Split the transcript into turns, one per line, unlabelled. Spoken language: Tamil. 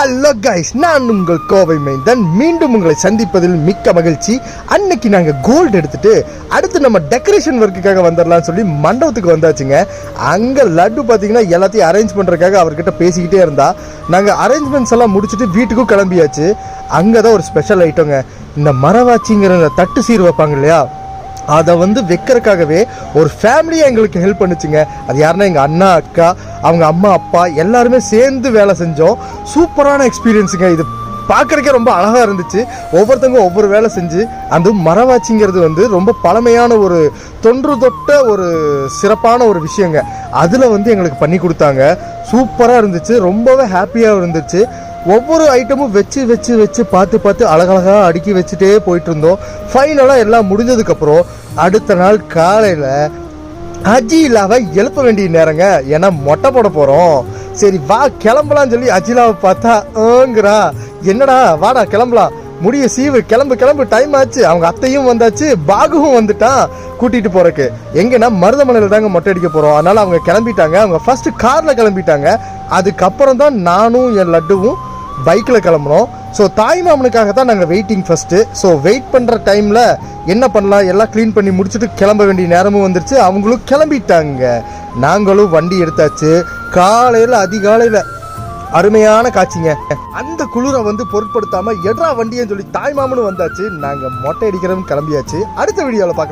ஹலோ கைஸ் நான் உங்கள் கோவை மைந்தன். மீண்டும் உங்களை சந்திப்பதில் மிக்க மகிழ்ச்சி. அன்னைக்கு நாங்கள் கோல்டு எடுத்துட்டு அடுத்து நம்ம டெக்கரேஷன் ஒர்க்குக்காக வந்துடலாம்னு சொல்லி மண்டபத்துக்கு வந்தாச்சுங்க. அங்கே லட்டு பார்த்தீங்கன்னா எல்லாத்தையும் அரேஞ்ச் பண்ணுறதுக்காக அவர்கிட்ட பேசிக்கிட்டே இருந்தா. நாங்கள் அரேஞ்ச்மெண்ட்ஸ் எல்லாம் முடிச்சுட்டு வீட்டுக்கும் கிளம்பியாச்சு. அங்கே தான் ஒரு ஸ்பெஷல் ஐட்டங்க இந்த மரவாச்சிங்கிற தட்டு சீர் வைப்பாங்க இல்லையா? அதை வந்து வைக்கிறதுக்காகவே ஒரு ஃபேமிலியை எங்களுக்கு ஹெல்ப் பண்ணுச்சுங்க. அது யாருன்னா எங்கள் அண்ணா அக்கா அவங்க அம்மா அப்பா எல்லாருமே சேர்ந்து வேலை செஞ்சோம். சூப்பரான எக்ஸ்பீரியன்ஸுங்க இது பார்க்குறக்கே ரொம்ப அழகாக இருந்துச்சு. ஒவ்வொருத்தவங்க ஒவ்வொரு வேலை செஞ்சு அந்த மரவாச்சிங்கிறது வந்து ரொம்ப பழமையான ஒரு தொன்று தொட்ட ஒரு சிறப்பான ஒரு விஷயங்க. அதில் வந்து எங்களுக்கு பண்ணி கொடுத்தாங்க. சூப்பராக இருந்துச்சு. ரொம்பவே ஹாப்பியாக இருந்துச்சு. ஒவ்வொரு ஐட்டமும் வச்சு வச்சு வச்சு பார்த்து பார்த்து அழகழகாக அடுக்கி வச்சுட்டே போயிட்டு இருந்தோம் ஃபைனலாக எல்லாம் முடிஞ்சதுக்கப்புறம் அடுத்த நாள் காலையில் அஜிலாவை எழுப்ப வேண்டிய நேரங்க. ஏன்னா மொட்டை போட போகிறோம் சரி வா கிளம்பலாம்னு சொல்லி அஜிலாவை பார்த்தா ஏங்குறா என்னடா வாடா கிளம்பலாம். முடிய சீவு கிளம்பு கிளம்பு டைம் ஆச்சு. அவங்க அத்தையும் வந்தாச்சு பாகுவும் வந்துட்டான் கூட்டிட்டு போறக்கு எங்கன்னா மருதமலையில் தாங்க மொட்டை அடிக்க போறோம். அதனால அவங்க கிளம்பிட்டாங்க. அவங்க ஃபர்ஸ்ட் கார்ல கிளம்பிட்டாங்க. அதுக்கப்புறம் தான் நானும் என் லட்டுவும் பைக்கில் கிளம்புனோம். ஸோ தாய் மாமனுக்காக தான் நாங்கள் வெயிட்டிங் ஃபஸ்ட்டு ஸோ வெயிட் பண்ணுற டைமில் என்ன பண்ணலாம்? எல்லாம் க்ளீன் பண்ணி முடிச்சுட்டு கிளம்ப வேண்டிய நேரமும் வந்துருச்சு. அவங்களும் கிளம்பிட்டாங்க. நாங்களும் வண்டி எடுத்தாச்சு. காலையில் அதிகாலையில். அருமையான காட்சிங்க. அந்த குளிரை வந்து பொருட்படுத்தாமல் எட்ரா வண்டியன்னு சொல்லி தாய் மாமனும் வந்தாச்சு. நாங்கள் மொட்டை அடிக்கிறோம் கிளம்பியாச்சு. அடுத்த வீடியோவில் பார்க்க